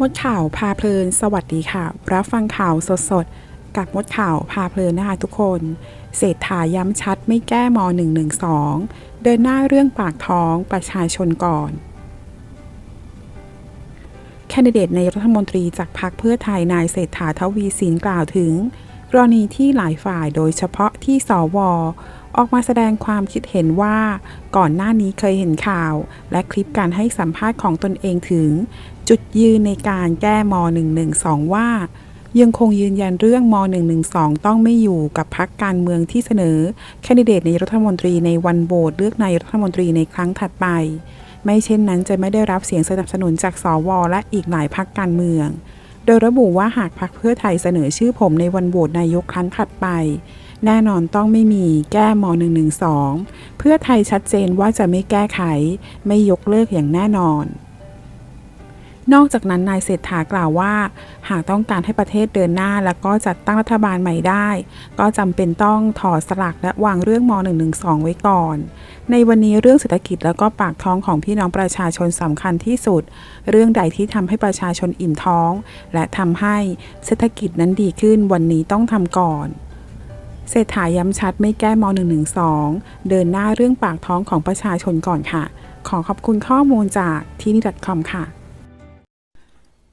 มดข่าวพาเพลิน สวัสดีค่ะ รับฟังข่าวสดๆ กับมดข่าวพาเพลินนะคะทุกคน เศรษฐาย้ำชัดไม่แก้ม .112 เดินหน้าเรื่องปากท้องประชาชนก่อน แคนดิเดตในรัฐมนตรีจากพรรคเพื่อไทยนายเศรษฐาทวีสินกล่าวถึง กรณีที่หลายฝ่ายโดยเฉพาะที่สว ออกมาแสดงความคิดเห็นว่า ก่อนหน้านี้เคยเห็นข่าว และคลิปการให้สัมภาษณ์ของตนเองถึง จุดยืนในการแก้ม .112 ว่า ยังคงยืนยันเรื่องม .112 ต้องไม่อยู่กับพรรคการเมืองที่เสนอ แคนดิเดตในายรัฐมนตรีในวันโหวตเลือกนายรัฐมนตรีในครั้งถัดไป ไม่เช่นนั้นจะไม่ได้รับเสียงสนับสนุนจากสวและอีกหลายพรรคการเมือง โดยระบุว่าหากพรรคเพื่อไทยเสนอชื่อผมในวันโหวตนายกครั้งถัดไป แน่นอนต้องไม่มีแก้ม .112 เพื่อไทยชัดเจนว่าจะไม่แก้ไข ไม่ยกเลิกอย่างแน่นอน นอกจากนั้นนายเศรษฐากล่าวว่า หากต้องการให้ประเทศเดินหน้า และก็จัดตั้งรัฐบาลใหม่ได้ ก็จำเป็นต้องถอดสลักและวางเรื่องม .112 ไว้ก่อน ในวันนี้เรื่องเศรษฐกิจแล้วก็ปากท้องของพี่น้องประชาชนสำคัญที่สุด เรื่องใดที่ทำให้ประชาชนอิ่มท้อง และทำให้เศรษฐกิจนั้นดีขึ้นวันนี้ต้องทำก่อนเศรษฐาย้ำชัดไม่แก้ม .112 เดินหน้าเรื่องปากท้องของประชาชนก่อนค่ะ ขอขอบคุณข้อมูลจากที่นี่ .com ค่ะ